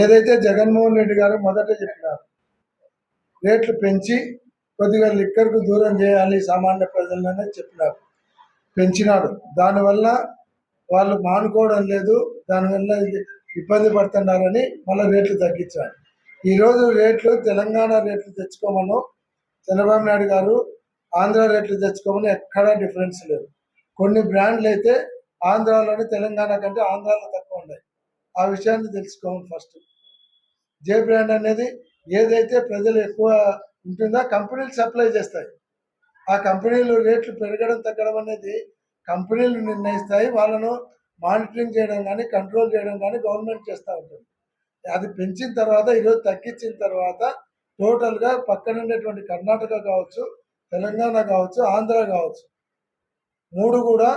ఏదైతే జగన్మోహన్ రెడ్డి గారు మొదట చెప్పినారు రేట్లు పెంచి కొద్దిగా లిక్కర్కు దూరం చేయాలి సామాన్య ప్రజలనే చెప్పినారు. పెంచినాడు. దానివల్ల వాళ్ళు మానుకోవడం లేదు దానివల్ల ఇది ఇబ్బంది పడుతున్నారని మళ్ళీ రేట్లు తగ్గించారు. ఈరోజు రేట్లు తెలంగాణ రేట్లు తెచ్చుకోమను చంద్రబాబు నాయుడు గారు ఆంధ్ర రేట్లు తెచ్చుకోమని ఎక్కడా డిఫరెన్స్ లేదు. కొన్ని బ్రాండ్లు అయితే ఆంధ్రాలోని తెలంగాణ కంటే ఆంధ్రాలో తక్కువ ఉన్నాయి. ఆ విషయాన్ని తెలుసుకోండి ఫస్ట్. జే బ్రాండ్ అనేది ఏదైతే ప్రజలు ఎక్కువ ఉంటుందో కంపెనీలు సప్లై చేస్తాయి. ఆ కంపెనీలు రేట్లు పెరగడం తగ్గడం అనేది కంపెనీలు నిర్ణయిస్తాయి. వాళ్ళను మానిటరింగ్ చేయడం కానీ కంట్రోల్ చేయడం కానీ గవర్నమెంట్ చేస్తూ ఉంటుంది. అది పెంచిన తర్వాత ఈరోజు తగ్గించిన తర్వాత టోటల్గా పక్కన ఉండేటువంటి కర్ణాటక కావచ్చు తెలంగాణ కావచ్చు ఆంధ్ర కావచ్చు మూడు కూడా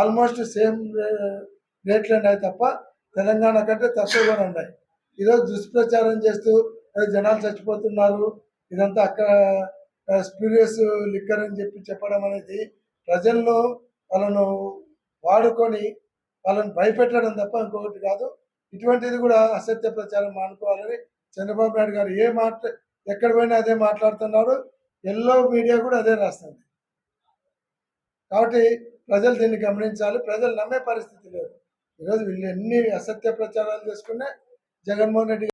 ఆల్మోస్ట్ సేమ్ రేట్లు ఉన్నాయి తప్ప తెలంగాణ కంటే తక్కువగానే ఉన్నాయి. ఈరోజు దుష్ప్రచారం చేస్తూ జనాలు చచ్చిపోతున్నారు. ఇదంతా అక్కడ స్పీరియస్ లిక్కర్ అని చెప్పి చెప్పడం అనేది ప్రజల్లో వాళ్ళను వాడుకొని వాళ్ళని భయపెట్టడం తప్ప ఇంకొకటి కాదు. ఇటువంటిది కూడా అసత్య ప్రచారం మానుకోవాలని చంద్రబాబు నాయుడు గారు ఏ మాట ఎక్కడ పోయినా అదే మాట్లాడుతున్నారు. ఎల్లో మీడియా కూడా అదే రాస్తుంది. కాబట్టి ప్రజలు దీన్ని గమనించాలి. ప్రజలు నమ్మే పరిస్థితి లేదు. ఈరోజు వీళ్ళు ఎన్ని అసత్య ప్రచారాలు చేసుకున్నా జగన్మోహన్ రెడ్డి